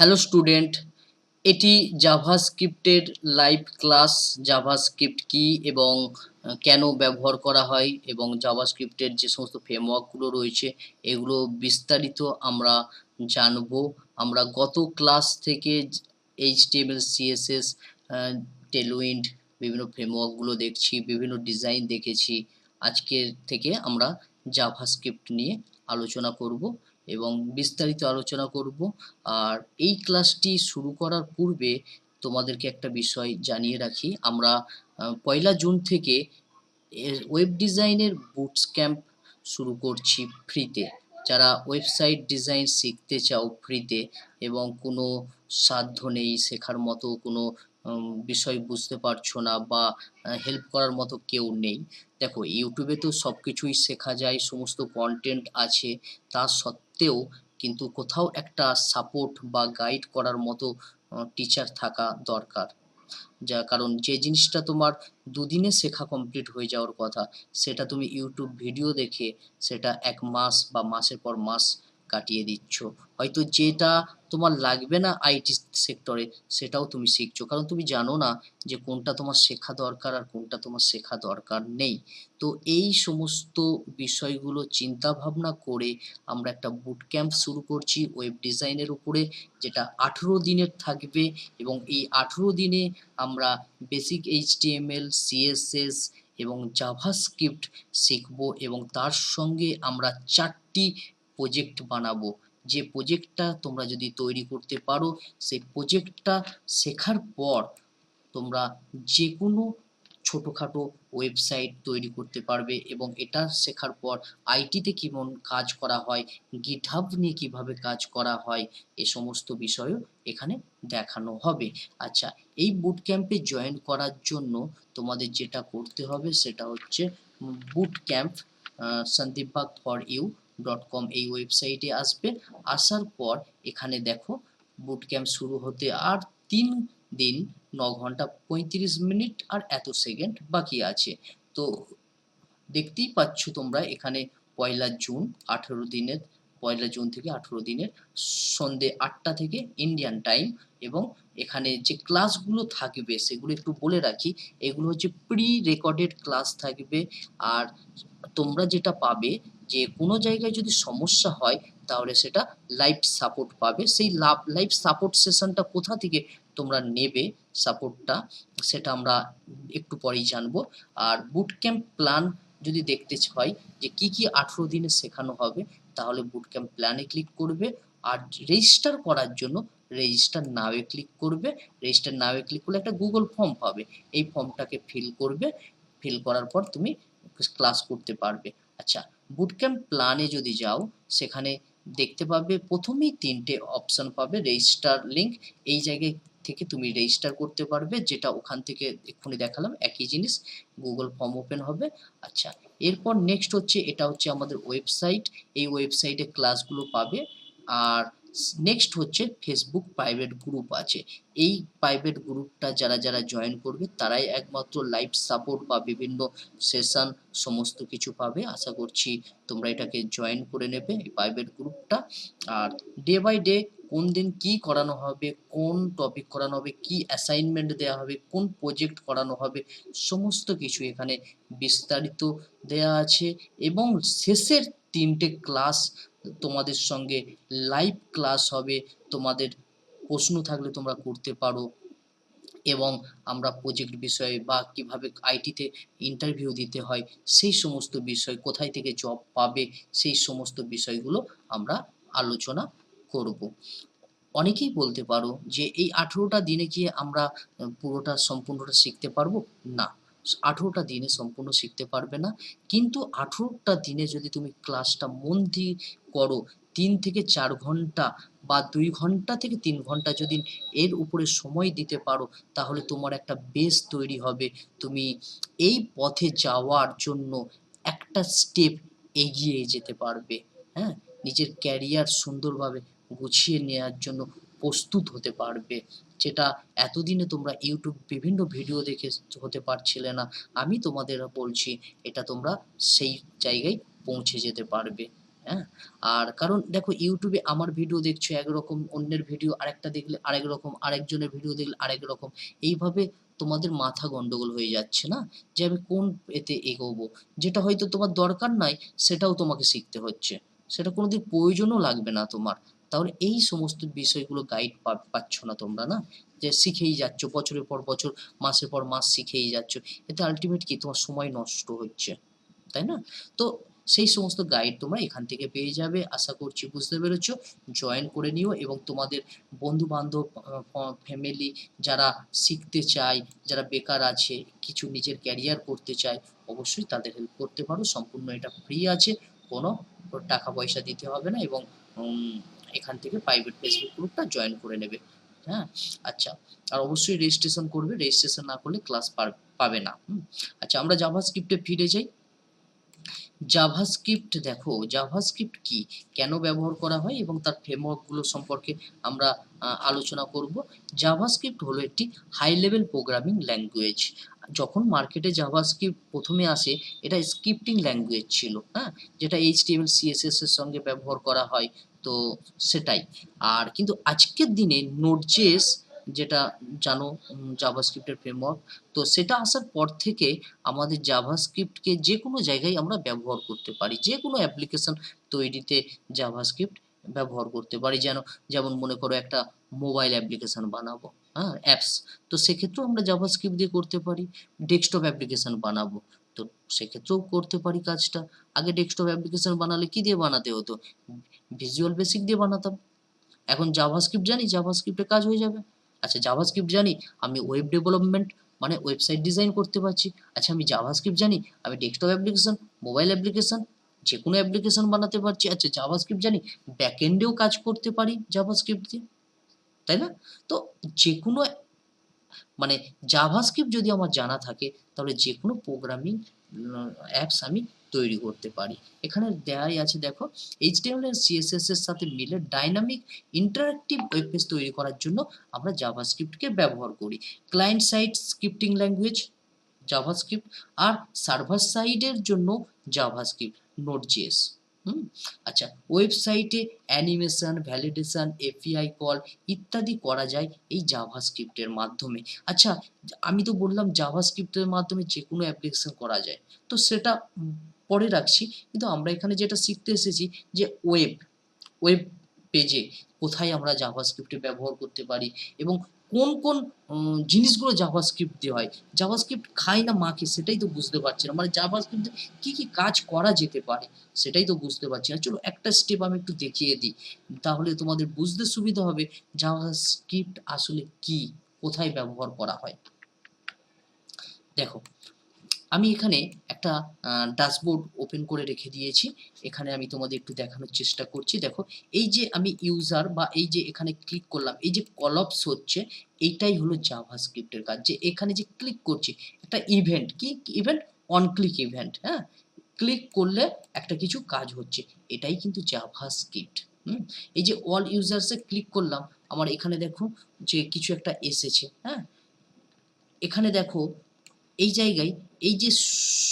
Hello student এটি জাভাস্ক্রিপ্টের live class JavaScript কি এবং কেন ব্যবহার করা হয় এবং জাভাস্ক্রিপ্টের যে সমস্ত ফ্রেমওয়ার্কগুলো রয়েছে, এগুলো বিস্তারিত আমরা জানব। আমরা গত ক্লাস থেকে এইচটিএমএল সিএসএস টেলউইন্ড বিভিন্ন ফ্রেমওয়ার্কগুলো দেখছি, বিভিন্ন ডিজাইন দেখেছি। আজকের থেকে আমরা জাভাস্ক্রিপ্ট নিয়ে আলোচনা করব। এবং বিস্তারিত আলোচনা করব। আর এই ক্লাসটি শুরু করার পূর্বে তোমাদেরকে একটা বিষয় জানিয়ে রাখি। আমরা পয়লা জুন থেকে ওয়েব ডিজাইনের বুটস ক্যাম্প শুরু করছি ফ্রিতে। যারা ওয়েবসাইট ডিজাইন শিখতে চাও ফ্রিতে এবং কোনো সাধ্য নেই শেখার মতো কোনো বিষয় বুঝতে পারছ না বা হেল্প করার মতো কেউ নেই। দেখো ইউটিউবে তো সব কিছুই শেখা যায়, সমস্ত কন্টেন্ট আছে। তা সত্ত্বেও কিন্তু কোথাও একটা সাপোর্ট বা গাইড করার মতো টিচার থাকা দরকার। যা কারণ যে জিনিসটা তোমার দুদিনে শেখা কমপ্লিট হয়ে যাওয়ার কথা, সেটা তুমি ইউটিউব ভিডিও দেখে সেটা এক মাস বা মাসের পর মাস কাটিয়ে দিচ্ছ। হয়তো যেটা তোমার লাগবে না আইটি সেক্টরে সেটাও তুমি শিখছো। কারণ তুমি জানো না যে কোনটা তোমার শেখা দরকার আর কোনটা তোমার শেখা দরকার নেই। তো এই সমস্ত বিষয়গুলো চিন্তা ভাবনা করে আমরা একটা বুট ক্যাম্প শুরু করছি ওয়েব ডিজাইনের উপরে, যেটা আঠেরো দিনের থাকবে এবং এই আঠেরো দিনে আমরা বেসিক এইচটিএমএল সিএসএস এবং জাভাস্ক্রিপ্ট শিখব এবং তার সঙ্গে আমরা চারটি প্রজেক্ট বানাবো। যে প্রজেক্টটা তোমরা যদি তৈরি করতে পারো, সেই প্রজেক্টটা শেখার পর তোমরা যে কোনো ছোটোখাটো ওয়েবসাইট তৈরি করতে পারবে এবং এটা শেখার পর আইটিতে কেমন কাজ করা হয় গিটহাব নিয়ে কীভাবে কাজ করা হয়, এ সমস্ত বিষয়ও এখানে দেখানো হবে। আচ্ছা এই বুট ক্যাম্পে জয়েন করার জন্য তোমাদের যেটা করতে হবে সেটা হচ্ছে boot camp Sandipbag for you dot com এই ওয়েবসাইটে আসবে। আসার পর এখানে দেখো বুট ক্যাম্প শুরু হতে আর তিন দিন, ন ঘণ্টা পঁয়ত্রিশ মিনিট আর এত সেকেন্ড বাকি আছে। তো দেখতেই পাচ্ছ তোমরা এখানে পয়লা জুন আঠেরো দিনের, পয়লা জুন থেকে আঠেরো দিনের সন্ধে আটটা থেকে ইন্ডিয়ান টাইম এবং এখানে যে ক্লাসগুলো থাকবে সেগুলো একটু বলে রাখি। এগুলো হচ্ছে প্রি রেকর্ডেড ক্লাস থাকবে আর তোমরা যেটা পাবে যে কোনো জায়গায় যদি সমস্যা হয়, তাহলে সেটা লাইভ সাপোর্ট পাবে। সেই লাভ লাইভ সাপোর্ট সেশনটা কোথা থেকে তোমরা নেবে সাপোর্টটা সেটা আমরা একটু পরেই জানব। আর বুট ক্যাম্প প্ল্যান যদি দেখতে হয় যে কি কি আঠেরো দিনে শেখানো হবে, তাহলে বুট ক্যাম্প প্ল্যানে ক্লিক করবে। আর রেজিস্টার করার জন্য রেজিস্টার নাওয়ে ক্লিক করবে। রেজিস্টার নাওয়ে ক্লিক করলে একটা গুগল ফর্ম পাবে। এই ফর্মটাকে ফিল করবে। ফিল করার পর তুমি ক্লাস করতে পারবে। আচ্ছা বুট ক্যাম্প প্ল্যানে যদি যাও, সেখানে দেখতে পাবে প্রথমেই তিনটে অপশান পাবে রেজিস্টার লিঙ্ক এই জায়গায় থেকে তুমি রেজিস্টার করতে পারবে, যেটা ওখান থেকে এক্ষুনি দেখালাম, একই জিনিস গুগল ফর্ম ওপেন হবে। আচ্ছা এরপর নেক্সট হচ্ছে, এটা হচ্ছে আমাদের ওয়েবসাইট এই ওয়েবসাইটে ক্লাসগুলো পাবে। আর নেক্সট হচ্ছে ফেসবুক প্রাইভেট গ্রুপ আছে। এই প্রাইভেট গ্রুপটা যারা যারা জয়েন করবে, তারাই একমাত্র লাইভ সাপোর্ট বা বিভিন্ন সেশন সমস্ত কিছু পাবে। আশা করছি তোমরা এটাকে জয়েন করে নেবে এই প্রাইভেট গ্রুপটা আর ডে বাই ডে কোন দিন কি করানো হবে, কোন টপিক করানো হবে, কি অ্যাসাইনমেন্ট দেওয়া হবে, কোন প্রজেক্ট করানো হবে, সমস্ত কিছু এখানে বিস্তারিত দেয়া আছে। এবং শেষের তিনটে ক্লাস তোমাদের সঙ্গে লাইভ ক্লাস হবে, তোমাদের প্রশ্ন থাকলে তোমরা করতে পারো এবং আমরা প্রজেক্ট বিষয়ে বা কীভাবে আইটিতে ইন্টারভিউ দিতে হয়, সেই সমস্ত বিষয়, কোথায় থেকে জব পাবে, সেই সমস্ত বিষয়গুলো আমরা আলোচনা করব। অনেকেই বলতে পারো যে এই আঠেরোটা দিনে কি আমরা পুরোটা সম্পূর্ণটা শিখতে পারব? না। আঠেরোটা দিনে সম্পূর্ণ শিখতে পারবে না। কিন্তু আঠেরোটা দিনে যদি তুমি ক্লাসটা মন দিয়ে করো, তিন থেকে চার ঘণ্টা বা দুই ঘণ্টা থেকে তিন ঘণ্টা যদি এর উপরে সময় দিতে পারো, তাহলে তোমার একটা বেস তৈরি হবে। তুমি এই পথে যাওয়ার জন্য একটা স্টেপ এগিয়ে যেতে পারবে। হ্যাঁ? নিজের ক্যারিয়ার সুন্দরভাবে গুছিয়ে নেওয়ার জন্য প্রস্তুত হতে পারবে। যেটা এতদিনে তোমরা ইউটিউব বিভিন্ন ভিডিও দেখে হতে পারছিলে না, আমি তোমাদের বলছি এটা তোমরা সেই জায়গায় পৌঁছে যেতে পারবে হ্যাঁ? আর কারণ দেখো ইউটিউবে আমার ভিডিও দেখছ একরকম, অন্যের ভিডিও আরেকটা দেখলে আরেক রকম আরেকজনের ভিডিও দেখলে আরেক রকম এইভাবে তোমাদের মাথা গন্ডগোল হয়ে যাচ্ছে না? যে আমি কোন এতে এগোবো? যেটা হয়তো তোমার দরকার নাই, সেটাও তোমাকে শিখতে হচ্ছে। সেটা কোনোদিন প্রয়োজনও লাগবে না তোমার। তাহলে এই সমস্ত বিষয়গুলো গাইড পাচ্ছ না তোমরা, না? যে শিখেই যাচ্ছ, বছরের পর বছর, মাসের পর মাস শিখেই যাচ্ছ, এতে আলটিমেট কি? তোমার সময় নষ্ট হচ্ছে, তাই না? তো সেই সমস্ত গাইড তোমরা এখান থেকে পেয়ে যাবে, আশা করছি বুঝতে পেরেছ। জয়েন করে নিও এবং তোমাদের বন্ধু বান্ধব ফ্যামিলি যারা শিখতে চায়, যারা বেকার আছে, কিছু নিজের ক্যারিয়ার করতে চায়, অবশ্যই তাদের হেল্প করতে পারো। সম্পূর্ণ এটা ফ্রি আছে, কোনো টাকা পয়সা দিতে হবে না এবং এখান থেকে প্রাইভেট ফেসবুক গ্রুপটা জয়েন করে নেবে। হ্যাঁ? আচ্ছা আর অবশ্যই রেজিস্ট্রেশন করবে। রেজিস্ট্রেশন না করলে ক্লাস পাবে না। আচ্ছা আমরা জাভাস্ক্রিপ্টে ফিরে যাই। জাভাস্ক্রিপ্ট দেখো জাভাস্ক্রিপ্ট কি? কেন ব্যবহার করা হয় এবং তার ফ্রেমওয়ার্কগুলো সম্পর্কে আমরা আলোচনা করব। জাভাস্ক্রিপ্ট হলো একটি হাই লেভেল প্রোগ্রামিং ল্যাঙ্গুয়েজ যখন মার্কেটে জাভাস্ক্রিপ্ট প্রথমে আসে, এটা স্ক্রিপ্টিং ল্যাঙ্গুয়েজ ছিল। হ্যাঁ? যেটা এইচটিএমএল সিএসএস এর সঙ্গে ব্যবহার করা হয়। তো সেটাই। আর কিন্তু আজকের দিনে নোটজেস যেটা জানো জাভাস্ক্রিপ্টের ফ্রেমওয়ার্ক তো সেটা আসার পর থেকে আমাদের জাভাস্ক্রিপ্টকে যে কোনো জায়গায় আমরা ব্যবহার করতে পারি। যে কোনো অ্যাপ্লিকেশন তৈরিতে জাভাস্ক্রিপ্ট ব্যবহার করতে পারি। যেন, যেমন মনে করো একটা মোবাইল অ্যাপ্লিকেশন বানাবো হ্যাঁ অ্যাপস তো সেক্ষেত্রেও আমরা জাভাস্ক্রিপ্ট দিয়ে করতে পারি ডেস্কটপ অ্যাপ্লিকেশন বানাবো। তো সেক্ষেত্রেও করতে পারি কাজটা। আগে ডেস্কটপ অ্যাপ্লিকেশন বানালে কি দিয়ে বানাতে হতো? ভিজুয়াল বেসিক দিয়ে বানাতাম। এখন জাভাস্ক্রিপ্ট জানি জাভাস্ক্রিপ্টে কাজ হয়ে যাবে। আচ্ছা জাভাস্ক্রিপ্ট জানি, আমি ওয়েব ডেভেলপমেন্ট মানে ওয়েবসাইট ডিজাইন করতে পারছি। আচ্ছা আমি জাভাস্ক্রিপ্ট জানি, আমি ডেস্কটপ অ্যাপ্লিকেশন মোবাইল অ্যাপ্লিকেশন যে কোনো অ্যাপ্লিকেশন বানাতে পারছি। আচ্ছা জাভাস্ক্রিপ্ট জানি ব্যাকএন্ডেও কাজ করতে পারি জাভাস্ক্রিপ্ট দিয়ে। তাই না? তো যে কোনো মানে জাভাস্ক্রিপ্ট যদি আমার জানা থাকে, তাহলে যে কোনো প্রোগ্রামিং অ্যাপস আমি তৈরি করতে পারি। এখানে দেয়াই আছে, দেখো এইচটিএমএল এর সিএসএস এর সাথে মিলে ডাইনামিক ইন্টারঅ্যাক্টিভ ওয়েব পেজ তৈরি করার জন্য আমরা জাভাস্ক্রিপ্টকে ব্যবহার করি। Client side scripting language JavaScript আর সার্ভার সাইডের জন্য জাভাস্ক্রিপ্ট নোট জিএস হুম? আচ্ছা ওয়েবসাইটে অ্যানিমেশন, ভ্যালিডেশন এপিআই কল ইত্যাদি করা যায় এই জাভাস্ক্রিপ্টের মাধ্যমে। আচ্ছা আমি তো বললাম জাভাস্ক্রিপ্টের মাধ্যমে যে কোনো অ্যাপ্লিকেশন করা যায়। তো সেটা পরে রাখছি, কিন্তু আমরা এখানে যেটা শিখতে এসেছি যে ওয়েব ওয়েব পেজে কোথায় আমরা জাভাস্ক্রিপ্টে ব্যবহার করতে পারি এবং কোন কোন জিনিসগুলো জাভাস্ক্রিপ্ট দিয়ে হয়। জাভাস্ক্রিপ্ট খায় না মাকে, সেটাই তো বুঝতে পারছি না। মানে জাভাস্ক্রিপ্ট কি কি কাজ করা যেতে পারে, সেটাই তো বুঝতে পারছি না। চলো একটা স্টেপ আমি একটু দেখিয়ে দিই। তাহলে তোমাদের বুঝতে সুবিধা হবে জাভাস্ক্রিপ্ট আসলে কি, কোথায় ব্যবহার করা হয়। দেখো আমি এখানে একটা ড্যাশবোর্ড ওপেন করে রেখে দিয়েছি। এখানে আমি তোমাদের একটু দেখানোর চেষ্টা করছি। দেখো, এই যে আমি ইউজার বা এই যে এখানে ক্লিক করলাম, এই যে কলপস হচ্ছে, এইটাই হলো জাভাস্ক্রিপ্টের কাজ। যে এখানে যে ক্লিক করছি, একটা ইভেন্ট কি ইভেন্ট অন ক্লিক ইভেন্ট হ্যাঁ? ক্লিক করলে একটা কিছু কাজ হচ্ছে। এটাই কিন্তু জাভাস্ক্রিপ্ট হুম? এই যে অল ইউজার্সে ক্লিক করলাম, আমার এখানে দেখো যে কিছু একটা এসেছে হ্যাঁ? এখানে দেখো, এই জায়গায় এই যে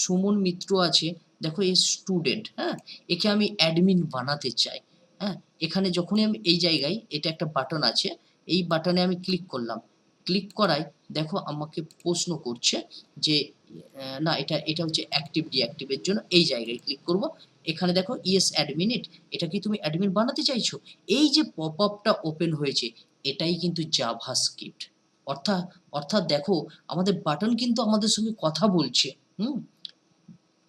সুমন মিত্র আছে, দেখো এই স্টুডেন্ট হ্যাঁ? একে আমি অ্যাডমিন বানাতে চাই হ্যাঁ? এখানে যখনই আমি এই জায়গায়, এটা একটা বাটন আছে, এই বাটনে আমি ক্লিক করলাম। ক্লিক করায়, দেখো আমাকে প্রশ্ন করছে যে না, এটা এটা হচ্ছে অ্যাক্টিভ ডিঅ্যাক্টিভের জন্য এই জায়গায় ক্লিক করব। এখানে দেখো ইয়েস অ্যাডমিনিট এটা কি তুমি অ্যাডমিন বানাতে চাইছো? এই যে পপ আপটা ওপেন হয়েছে, এটাই কিন্তু জাভাস্ক্রিপ্ট অর্থাৎ অর্থাৎ দেখো, আমাদের বাটন কিন্তু আমাদের সঙ্গে কথা বলছে, হুম?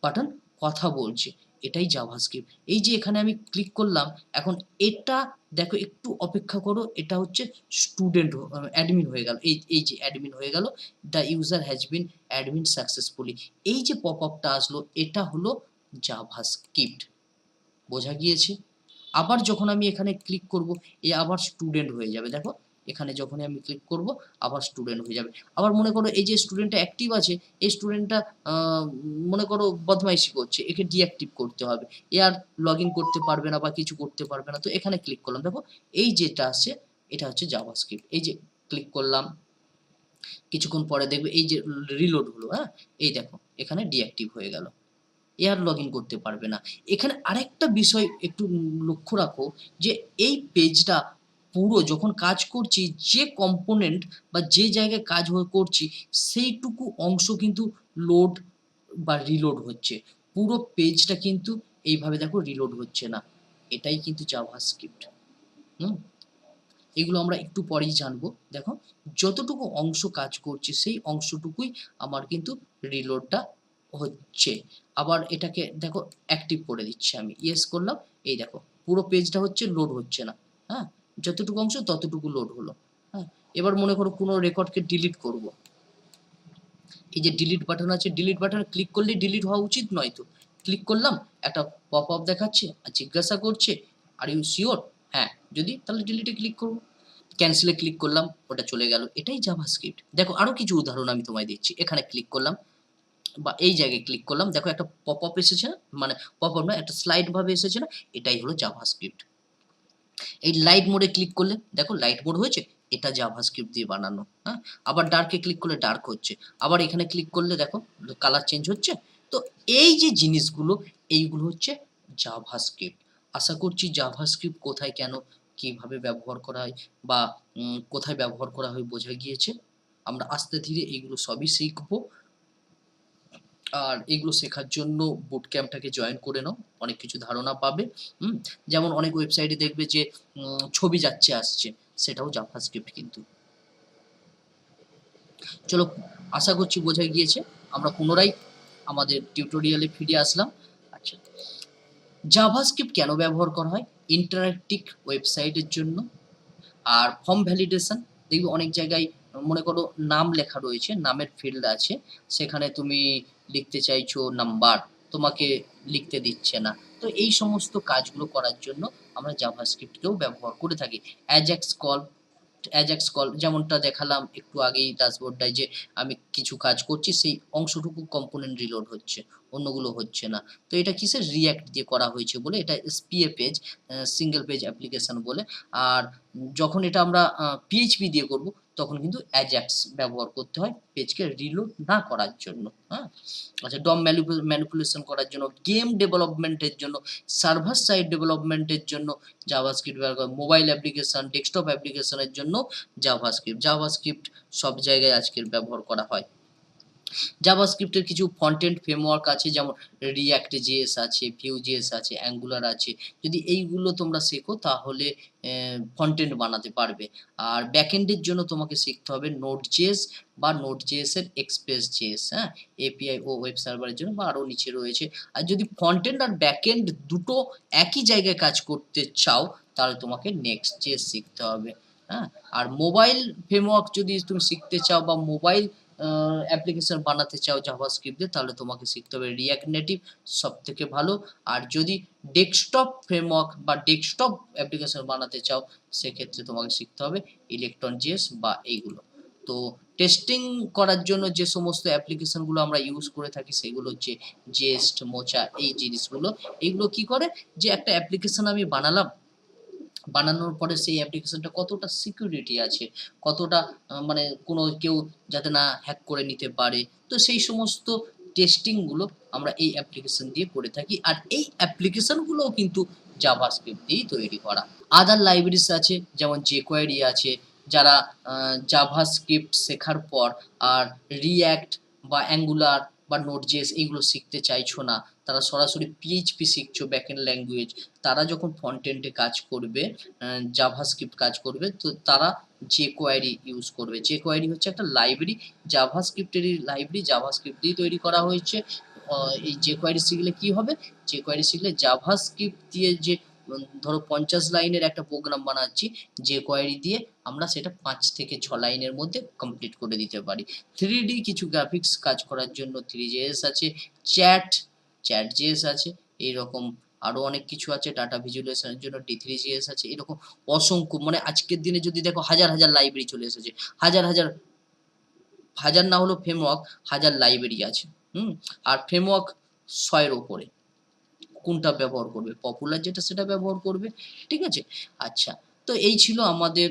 বাটন কথা বলছে, এটাই জাভাস্ক্রিপ্ট এই যে এখানে আমি ক্লিক করলাম, এখন এটা দেখো একটু অপেক্ষা করো, এটা হচ্ছে স্টুডেন্ট অ্যাডমিন হয়ে গেল, এই এই যে অ্যাডমিন হয়ে গেল the user has been admin successfully এই যে পপ আপটা আসলো, এটা হলো জাভাস্ক্রিপ্ট বোঝা গিয়েছে? আবার যখন আমি এখানে ক্লিক করব, এ আবার স্টুডেন্ট হয়ে যাবে। দেখো এখানে যখনই আমি ক্লিক করব, আবার স্টুডেন্ট হয়ে যাবে। আবার মনে করো এই যে স্টুডেন্টটা অ্যাক্টিভ আছে, এই স্টুডেন্টটা মনে করো বদমাইশি করছে, একে ডিঅ্যাক্টিভ করতে হবে। এ আর লগ করতে পারবে না বা কিছু করতে পারবে না। তো এখানে ক্লিক করলাম। দেখো, এই যেটা আছে, এটা হচ্ছে জাভাস্ক্রিপ্ট এই যে ক্লিক করলাম, কিছুক্ষণ পরে দেখবে এই যে রিলোড হলো হ্যাঁ? এই দেখো, এখানে ডিঅ্যাক্টিভ হয়ে গেল। এ আর লগ করতে পারবে না। এখানে আরেকটা বিষয় একটু লক্ষ্য রাখো যে এই পেজটা পুরো যখন কাজ করছি, যে কম্পোনেন্ট বা যে জায়গায় কাজ করছি, সেইটুকু অংশ কিন্তু লোড বা রিলোড হচ্ছে। পুরো পেজটা কিন্তু এইভাবে দেখো রিলোড হচ্ছে না। এটাই কিন্তু জাভাস্ক্রিপ্ট হুম? এগুলো আমরা একটু পরেই জানব। দেখো, যতটুকু অংশ কাজ করছে, সেই অংশটুকুই আমার কিন্তু রিলোডটা হচ্ছে। আবার এটাকে দেখো অ্যাক্টিভ করে দিচ্ছি আমি। ইয়েস করলাম, এই দেখো, পুরো পেজটা হচ্ছে লোড হচ্ছে না। হ্যাঁ? যতটুকু অংশ ততটুকু লোড হলো। হ্যাঁ এবার মনে করো কোনো রেকর্ডকে ডিলিট করব। এই যে ডিলিট বাটন আছে ডিলিট বাটনে ক্লিক করলে ডিলিট হওয়া উচিত নয় তো। ক্লিক করলাম, একটা পপ আপ দেখাচ্ছে, আর জিজ্ঞাসা করছে আর ইউ শিওর হ্যাঁ যদি, তাহলে ডিলিটে ক্লিক করব। ক্যান্সেলে ক্লিক করলাম, ওটা চলে গেল। এটাই জাভাস্ক্রিপ্ট দেখো আরও কিছু উদাহরণ আমি তোমায় দিচ্ছি। এখানে ক্লিক করলাম, বা এই জায়গায় ক্লিক করলাম। দেখো, একটা পপ আপ এসেছে মানে পপ আপ না একটা স্লাইড ভাবে এসেছে না? এটাই হলো জাভাস্ক্রিপ্ট এই লাইট মোডে ক্লিক করলে, দেখো লাইট মোড হয়েছে, এটা জাভাস্ক্রিপ্ট দিয়ে বানানো হ্যাঁ? আবার ডার্কে ক্লিক করলে ডার্ক হচ্ছে, আবার এখানে ক্লিক করলে দেখো কালার চেঞ্জ হচ্ছে, তো এই যে জিনিসগুলো, এইগুলো হচ্ছে জাভাস্ক্রিপ্ট আশা করছি জাভাস্ক্রিপ্ট কোথায় কেন, কীভাবে ব্যবহার করা হয়, বা কোথায় ব্যবহার করা হয় বোঝা গিয়েছে। আমরা আস্তে ধীরে এইগুলো সবই শিখব। আর এগুলো শেখার জন্য বুট ক্যাম্পটাকে জয়েন করে নাও, অনেক কিছু ধারণা পাবে, হুম? যেমন অনেক ওয়েবসাইটে দেখবে যে ছবি যাচ্ছে, আসছে, সেটাও জাভাস্ক্রিপ্ট কিন্তু। চলো, আশা করছি বোঝা গিয়েছে, আমরা পুনরায় আমাদের টিউটোরিয়ালে ফিরে আসলাম। আচ্ছা জাভাস্ক্রিপ্ট কেন ব্যবহার করা হয়? ইন্টারাক্টিভ ওয়েবসাইটের জন্য। আর ফর্ম ভ্যালিডেশন দেখবি অনেক জায়গায় মনে করো নাম লেখা রয়েছে, নামের ফিল্ড আছে, সেখানে তুমি লিখতে চাইছো নাম্বার তোমাকে লিখতে দিচ্ছে না। তো এই সমস্ত কাজগুলো করার জন্য আমরা জাভাস্ক্রিপ্টকেও ব্যবহার করে থাকি। অ্যাজাক্স কল অ্যাজাক্স কল যেমনটা দেখালাম একটু আগেই ড্যাশবোর্ডটায় যে আমি কিছু কাজ করছি, সেই অংশটুকু কম্পোনেন্ট রিলোড হচ্ছে। অন্যগুলো হচ্ছে না। তো এটা কিসের রিয়্যাক্ট দিয়ে করা হয়েছে বলে? এটা SPA page single page application বলে। আর যখন এটা আমরা পিএইচপি দিয়ে করব, তখন কিন্তু অ্যাজাক্স ব্যবহার করতে হয় পেজকে রিলোড না করার জন্য। হ্যাঁ? আচ্ছা ডম ম্যানিপুলেশন করার জন্য গেম ডেভেলপমেন্টের জন্য সার্ভার সাইড ডেভেলপমেন্টের জন্য জাভাস্ক্রিপ্ট ব্যবহার করা মোবাইল অ্যাপ্লিকেশন ডেস্কটপ অ্যাপ্লিকেশনের জন্য জাভাস্ক্রিপ্ট জাভাস্ক্রিপ্ট সব জায়গায় আজকের ব্যবহার করা হয়। জাভাস্ক্রিপ্টের কিছু ফন্টেন্ট ফ্রেমওয়ার্ক আছে, যেমন রিয়াক্ট জিএস আছে ভিউ জিএস আছে অ্যাঙ্গুলার আছে। যদি এইগুলো তোমরা শেখো, তাহলে ফন্টেন্ট বানাতে পারবে। আর ব্যাকএন্ডের জন্য তোমাকে শিখতে হবে নোট জিএস বা নোট জিএস এর এক্সপ্রেস জিএস হ্যাঁ এপিআই ও ওয়েব সার্ভারের জন্য বা আরও নিচে রয়েছে। আর যদি ফন্টেন্ট আর ব্যাকএন্ড দুটো একই জায়গায় কাজ করতে চাও, তাহলে তোমাকে নেক্সট জিএস শিখতে হবে হ্যাঁ? আর মোবাইল ফ্রেমওয়ার্ক যদি তুমি শিখতে চাও বা মোবাইল অ্যাপ্লিকেশন বানাতে চাও জাভাস্ক্রিপ্ট দিয়ে, তাহলে তোমাকে শিখতে হবে রিয়াক্ট নেটিভ সব থেকে ভালো। আর যদি ডেস্কটপ ফ্রেমওয়ার্ক বা ডেস্কটপ অ্যাপ্লিকেশন বানাতে চাও, সেক্ষেত্রে তোমাকে শিখতে হবে ইলেকট্রন জিএস বা এইগুলো। তো টেস্টিং করার জন্য যে সমস্ত অ্যাপ্লিকেশনগুলো আমরা ইউজ করে থাকি, সেগুলো হচ্ছে জেস্ট মোচা এই জিনিসগুলো। এইগুলো কি করে? যে একটা অ্যাপ্লিকেশন আমি বানালাম বানানোর পরে সেই অ্যাপ্লিকেশনটা কতটা সিকিউরিটি আছে? কতটা মানে কোনো কেউ যাতে না হ্যাক করে নিতে পারে? তো সেই সমস্ত টেস্টিংগুলো আমরা এই অ্যাপ্লিকেশন দিয়ে করে থাকি। আর এই অ্যাপ্লিকেশনগুলোও কিন্তু জাভাস্ক্রিপ্ট দিয়েই তৈরি করা। আদার লাইব্রেরিজ আছে, যেমন জেকোয়ারি আছে, যারা জাভাস্ক্রিপ্ট শেখার পর আর রিয়্যাক্ট বা অ্যাঙ্গুলার বা নোট জেস এইগুলো শিখতে চাইছো না তারা সরাসরি পিএইচপি শিখছো ব্যাকএন্ড ল্যাঙ্গুয়েজ তারা যখন ফন্টেন্টে কাজ করবে জাভাস্ক্রিপ্ট কাজ করবে, তো তারা যে কোয়ারি ইউজ করবে। যে কোয়ারি হচ্ছে একটা লাইব্রেরি জাভাস্ক্রিপ্টেরই লাইব্রেরি জাভাস্ক্রিপ্ট দিয়ে তৈরি করা হয়েছে। এই যে কোয়ারি শিখলে কি হবে? যে কোয়ারি শিখলে জাভাস্ক্রিপ্ট দিয়ে যে ধরো পঞ্চাশ লাইনের একটা প্রোগ্রাম বানাচ্ছি যে কোয়ারি দিয়ে আমরা সেটা পাঁচ থেকে ছ লাইনের মধ্যে কমপ্লিট করে দিতে পারি। থ্রি কিছু গ্রাফিক্স কাজ করার জন্য থ্রি আছে চ্যাট চ্যাট জিএস আছে, এইরকম আরও অনেক কিছু আছে ডাটা ভিজুয়ালাইজেশনের জন্য ডি থ্রি জিএস আছে, এরকম অসংখ্য মানে আজকের দিনে যদি দেখো হাজার হাজার লাইব্রেরি চলে এসেছে, হাজার হাজার হাজার না হলেও ফ্রেমওয়ার্ক হাজার লাইব্রেরি আছে, হুম, আর ফ্রেমওয়ার্ক ছয়ের ওপরে, কোনটা ব্যবহার করবে পপুলার যেটা সেটা ব্যবহার করবে, ঠিক আছে? আচ্ছা তো এই ছিল আমাদের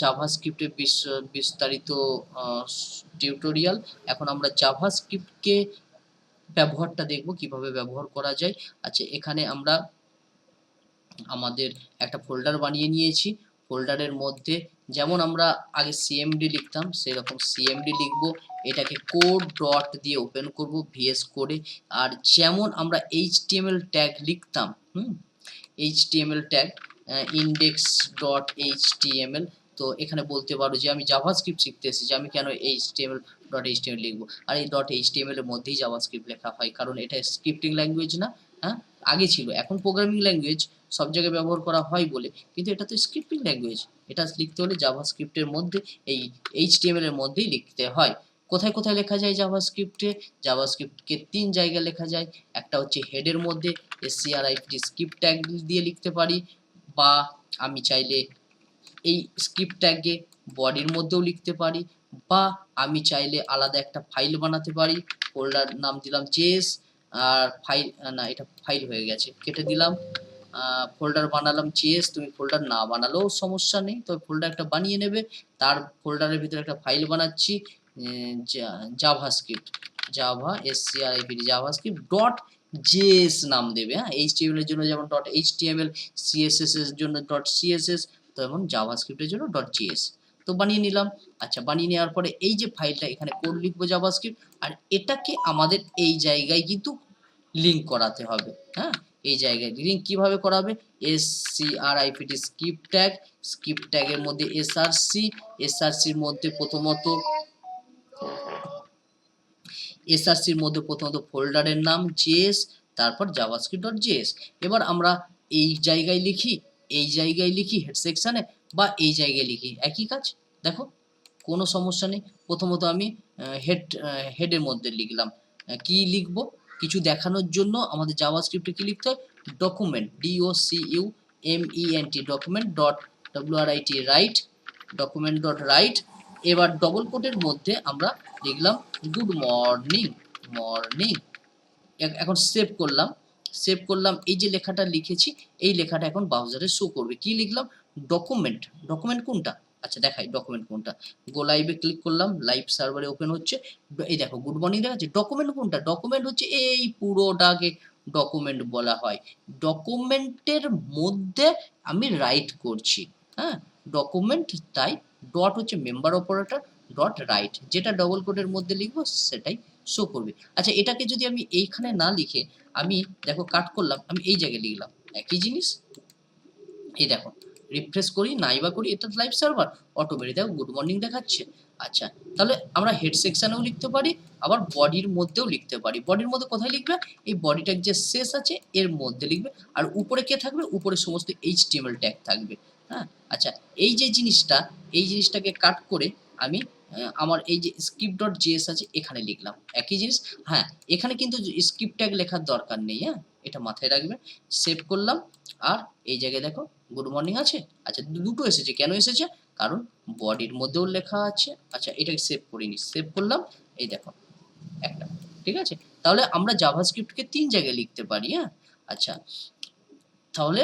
জাভাস্ক্রিপ্টের বিস্তারিত টিউটোরিয়াল এখন আমরা জাভাস্ক্রিপ্টকে ব্যবহারটা দেখব, কীভাবে ব্যবহার করা যায়। আচ্ছা এখানে আমরা আমাদের একটা ফোল্ডার বানিয়ে নিয়েছি। ফোল্ডারের মধ্যে যেমন আমরা আগে সিএমডি লিখতাম, সেরকম সিএমডি লিখব। এটাকে কোড ডট দিয়ে ওপেন করব ভিএস কোডে আর যেমন আমরা এইচটিএমএল ট্যাগ লিখতাম, হুম? HTML tag index dot HTML তো এখানে বলতে পারো যে আমি জাভাস্ক্রিপ্ট শিখতে এসেছি, আমি কেন এইচটিএমএল ডট এইচটিএমএল লিখব। আর এই ডট এইচটিএমএল এর মধ্যেই জাভাস্ক্রিপ্ট লেখা হয়, কারণ এটা স্ক্রিপ্টিং ল্যাঙ্গুয়েজ না হ্যাঁ? আগে ছিল, এখন প্রোগ্রামিং ল্যাঙ্গুয়েজ সব জায়গায় ব্যবহার করা হয় বলে। কিন্তু এটা তো স্ক্রিপ্টিং ল্যাঙ্গুয়েজ এটা লিখতে হলে জাভা জাভাস্ক্রিপ্টের মধ্যে, এই এইচটিএমএল এর মধ্যেই লিখতে হয়। কোথায় কোথায় লেখা যায় জাভাস্ক্রিপ্টে জাভাস্ক্রিপ্টকে তিন জায়গায় লেখা যায়, একটা হচ্ছে হেডের মধ্যে এসসিআরআইপি স্ক্রিপ্ট ট্যাগ দিয়ে লিখতে পারি, বা আমি চাইলে এই স্ক্রিপ্ট ট্যাগে বডির মধ্যেও লিখতে পারি বা আমি চাইলে আলাদা একটা ফাইল বানাতে পারি। ফোল্ডার নাম দিলাম জেস আর ফাইল না, এটা ফাইল হয়ে গেছে, কেটে দিলাম। ফোল্ডার বানালাম জেস তুমি ফোল্ডার না বানালেও সমস্যা নেই। তবে ফোল্ডার একটা বানিয়ে নেবে। তার ফোল্ডারের ভিতরে একটা ফাইল বানাচ্ছি JavaScript java S C R I P JavaScript dot JS নাম দেবে হ্যাঁ? এইচটিএমএল এর জন্য যেমন ডট এইচটিএমএল সিএসএস এর জন্য ডট সিএসএস তেমন জাভা স্ক্রিপ্টের জন্য ডট জিএস তো বানিয়ে নিলাম। আচ্ছা বানিয়ে নেওয়ার পরে এই যে ফাইলটা এখানে কোড লিখব জাভা স্ক্রিপ্ট আর এটাকে আমাদের এই জায়গায় কিন্তু লিঙ্ক করাতে হবে হ্যাঁ? এই জায়গায় লিঙ্ক কীভাবে করাবে? S C R I P T script tag script ট্যাগের মধ্যে এসআরসি এসআরসির মধ্যে প্রথমত এসআরসির মধ্যে প্রথমত ফোল্ডারের নাম জেএস তারপর জাভাস্ক্রিপ্ট ডট জেএস এবার আমরা এই জায়গায় লিখি, এই জায়গায় লিখি হেড সেকশানে বা এই জায়গায় লিখি। একই কাজ? দেখো, কোনো সমস্যা নেই। প্রথমত আমি হেড হেডের মধ্যে লিখলাম। কি লিখব? কিছু দেখানোর জন্য আমাদের জাভাস্ক্রিপ্টে কি লিখতে হয়? Document D O C U M E N T document dot W R I T write document dot write এবার ডবল কোটের মধ্যে আমরা লিখলাম গুড মর্নিং মর্নিং এখন সেভ করলাম। সেভ করলাম, এই যে লেখাটা লিখেছি, এই লেখাটা এখন ব্রাউজারে শো করবে। কি লিখলাম? ডকুমেন্ট ডকুমেন্ট কোনটা? আচ্ছা দেখাই ডকুমেন্ট কোনটা। গো লাইভে ক্লিক করলাম লাইভ সার্ভারে ওপেন হচ্ছে। এই দেখো গুড মর্নিং দেখাচ্ছে। ডকুমেন্ট কোনটা? ডকুমেন্ট হচ্ছে এই পুরোটাকে ডকুমেন্ট বলা হয়। ডকুমেন্টের মধ্যে আমি রাইট করছি হ্যাঁ? ডকুমেন্ট তাই ডট হচ্ছে মেম্বার অপারেটর ডট রাইট যেটা ডবল কোডের মধ্যে লিখব, সেটাই শো করবে। আচ্ছা এটাকে যদি আমি এইখানে না লিখে আমি দেখো কাট করলাম, আমি এই জায়গায় লিখলাম, একই জিনিস। এই দেখো রিফ্রেশ করি নাইবা করি, এটা লাইভ সার্ভার অটোমেটিক দেখো গুড মর্নিং দেখাচ্ছে। আচ্ছা তাহলে আমরা হেড সেকশনেও লিখতে পারি, আবার বডির মধ্যেও লিখতে পারি। বডির মধ্যে কোথায় লিখবে? এই বডিটার যে শেষ আছে, এর মধ্যে লিখবে। আর উপরে কে থাকবে? উপরে সমস্ত এইচটিএমএল ট্যাগ থাকবে। হ্যাঁ আচ্ছা এই যে জিনিসটা, এই জিনিসটাকে কাট করে আমি আমার এই যে স্ক্রিপ্ট ডট জিএস আছে, এখানে লিখলাম। একই জিনিস হ্যাঁ এখানে কিন্তু স্ক্রিপ্ট ট্যাগ লেখার দরকার নেই হ্যাঁ এটা মাথায় রাখবে। সেভ করলাম, আর এই জায়গায় দেখো গুড মর্নিং আছে। আচ্ছা দুটো এসেছে, কেন এসেছে? কারণ বডির মধ্যেও লেখা আছে। আচ্ছা এটাকে সেভ করিনি সেভ করলাম, এই দেখো, একটা, ঠিক আছে? তাহলে আমরা জাভাস্ক্রিপ্টকে তিন জায়গায় লিখতে পারি হ্যাঁ? আচ্ছা তাহলে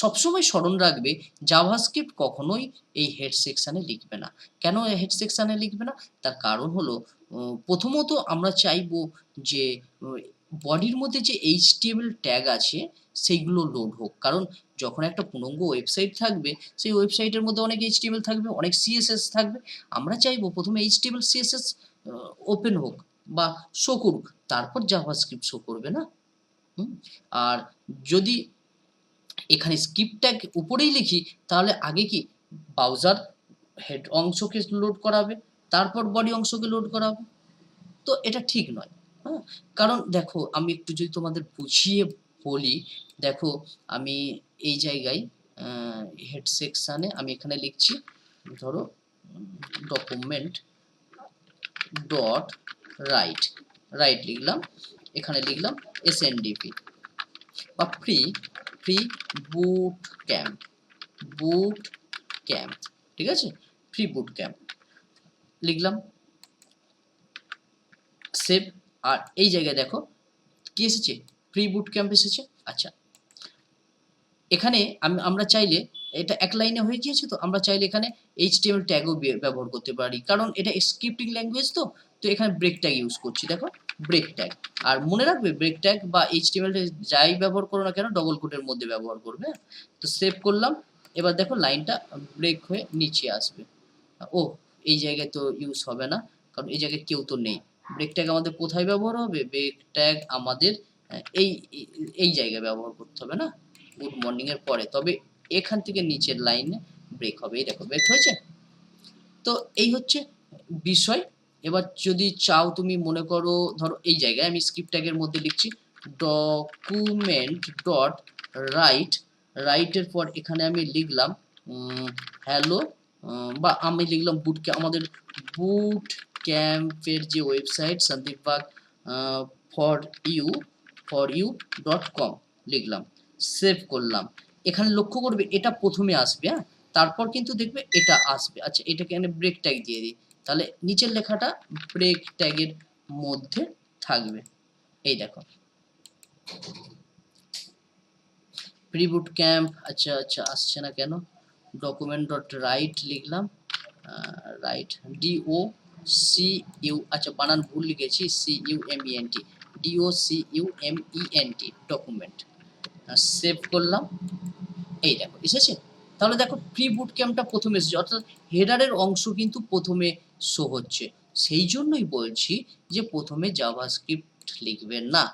সবসময় স্মরণ রাখবে, জাভাস্ক্রিপ্ট কখনোই এই হেড সেকশানে লিখবে না। কেন হেড সেকশানে লিখবে না? তার কারণ হলো প্রথমত আমরা চাইব যে বডির মধ্যে যে এইচটিএমএল ট্যাগ আছে, সেইগুলো লোড হোক। কারণ যখন একটা পূর্ণাঙ্গ ওয়েবসাইট থাকবে, সেই ওয়েবসাইটের মধ্যে অনেক এইচটিএমএল থাকবে, অনেক সিএসএস থাকবে। আমরা চাইব প্রথমে এইচটিএমএল সিএসএস ওপেন হোক বা শো করুক। তারপর জাভাস্ক্রিপ্ট শো করবে না? আর যদি এখানে স্কিপ ট্যাগ উপরেই লিখি, তাহলে আগে কি ব্রাউজার হেড অংশকে লোড করাবে, তারপর বডি অংশকে লোড করাবে? তো এটা ঠিক নয় হ্যাঁ? কারণ দেখো, আমি একটু যদি তোমাদের বুঝিয়ে বলি, দেখো, আমি এই জায়গায় হেড সেকশানে আমি এখানে লিখছি, ধরো ডকুমেন্ট ডট রাইট রাইট লিখলাম, এখানে লিখলাম এস এন এসএনডিপি বা free free boot camp boot camp ঠিক আছে? ফ্রি বুট ক্যাম্প লিখলাম। সেভ। আর এই জায়গায় দেখো, কি এসেছে? প্রি বুট ক্যাম্প এসেছে? আচ্ছা। এখানে আমি, আমরা চাইলে, এটা এক লাইনে হয়ে গিয়েছে তো, আমরা চাইলে এখানে এইচটিএমএল ট্যাগও ব্যবহার করতে পারি। কারণ এটা স্ক্রিপ্টিং ল্যাঙ্গুয়েজ তো তো এখানে ব্রেক ট্যাগ ইউজ করছি, দেখো ব্রেক ট্যাগ আর মনে রাখবে ব্রেক ট্যাগ বা এইচটিএমএল যাই ব্যবহার করো না কেন ডবল কোটের মধ্যে ব্যবহার করবে হ্যাঁ? তো সেভ করলাম, এবার দেখো লাইনটা ব্রেক হয়ে নিচে আসবে। ও, এই জায়গায় তো ইউজ হবে না, কারণ এই জায়গায় কেউ তো নেই। ব্রেক ট্যাগ আমাদের কোথায় ব্যবহার হবে? ব্রেক ট্যাগ আমাদের এই, এই- জায়গায় ব্যবহার করতে হবে না? গুড মর্নিং এর পরে। তবে এখান থেকে নিচের লাইনে ব্রেক হবে। এই দেখো ব্রেক হয়েছে? তো এই হচ্ছে বিষয়। এবার যদি চাও তুমি মনে করো, ধরো এই জায়গায় আমি স্ক্রিপ্ট ট্যাগের মধ্যে লিখছি ডকুমেন্ট ডট রাইট রাইটের পর এখানে আমি লিখলাম হ্যালো বা আমি লিখলাম বুট আমাদের বুট ক্যাম্পের যে website Sandip Bag for you for you dot com লিখলাম সেভ করলাম। এখানে লক্ষ্য করবে এটা প্রথমে আসবে হ্যাঁ? তারপর কিন্তু দেখবে এটা আসবে। আচ্ছা এটাকে এখানে ব্রেক ট্যাগ দিয়ে দিই। তাহলে নিচের লেখাটা ব্রেক ট্যাগের মধ্যে থাকবে। এই দেখো। প্রিবুট ক্যাম্প আচ্ছা আচ্ছা আসছে না কেন? ডকুমেন্ট ডট রাইট লিখলাম। Write D O C U আচ্ছা বানান ভুল লিখেছি C U M E N T D O C U M E N T document save করলাম। এই দেখো, এসেছে? তাহলে দেখো প্রি বুট ক্যাম্পটা প্রথমে এসেছে। অর্থাৎ হেডারের অংশ কিন্তু প্রথমে শো হচ্ছে। সেই জন্যই বলছি যে প্রথমে জাভাস্ক্রিপ্ট লিখবেন না।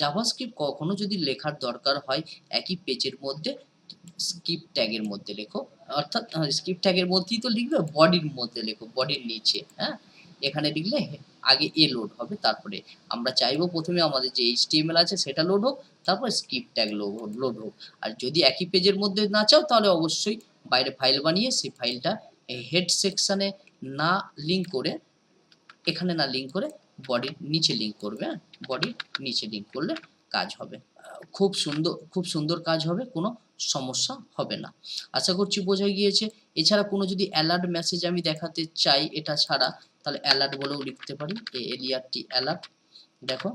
জাভাস্ক্রিপ্ট কখনো যদি লেখার দরকার হয়, একই পেজের মধ্যে স্কিপ ট্যাগের মধ্যে লেখো। অর্থাৎ স্কিপ ট্যাগের মধ্যেই তো লিখবে বডির মধ্যে লেখো বডির নিচে হ্যাঁ? এখানে লিখলে আগে এ লোড হবে, তারপরে আমরা চাইব প্রথমে আমাদের যে এইচটিএমএল আছে সেটা লোড হোক, তারপর স্কিপ ট্যাগ লোড হোক আর যদি একই পেজের মধ্যে না চাও, তাহলে অবশ্যই বাইরে ফাইল বানিয়ে সেই ফাইলটা হেড সেকশনে না লিঙ্ক করে, এখানে না লিঙ্ক করে বডির নিচে লিঙ্ক করবে হ্যাঁ? বডির নিচে লিঙ্ক করলে কাজ হবে। খুব সুন্দর খুব সুন্দর কাজ হবে, কোনো সমস্যা হবে না। আশা করছি বোঝা গিয়েছে। এছাড়া কোনো যদি অ্যালার্ট মেসেজ আমি দেখাতে চাই এটা ছাড়া, তাহলে অ্যালার্ট বলেও লিখতে পারি। এলিয়ারটি অ্যালার্ট দেখো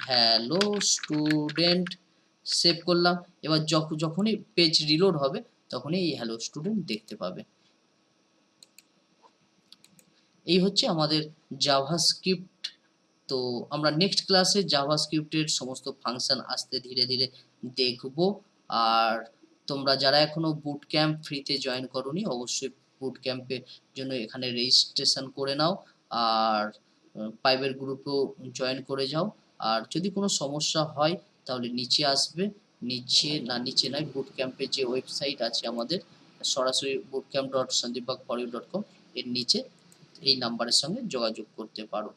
হ্যালো স্টুডেন্ট সেভ করলাম। এবার যখ- যখনই পেজ রিলোড হবে, তখনই এই হ্যালো স্টুডেন্ট দেখতে পাবে। এই হচ্ছে আমাদের জাভাস্ক্রিপ্ট তো আমরা নেক্সট ক্লাসে জাভাস্ক্রিপ্টের সমস্ত ফাংশন আসতে ধীরে ধীরে দেখব। আর তোমরা যারা এখনও বুট ক্যাম্প ফ্রিতে জয়েন করোনি, অবশ্যই বুট ক্যাম্পের জন্য এখানে রেজিস্ট্রেশন করে নাও। আর পাইভের গ্রুপেও জয়েন করে যাও। আর যদি কোনো সমস্যা হয়, তাহলে নিচে আসবে। নিচে না, নিচে নয় বুট ক্যাম্পের যে ওয়েবসাইট আছে আমাদের, সরাসরি boot camp dot Sandip Sandipbag dot com এর নিচে এই নাম্বারের সঙ্গে যোগাযোগ করতে পারো।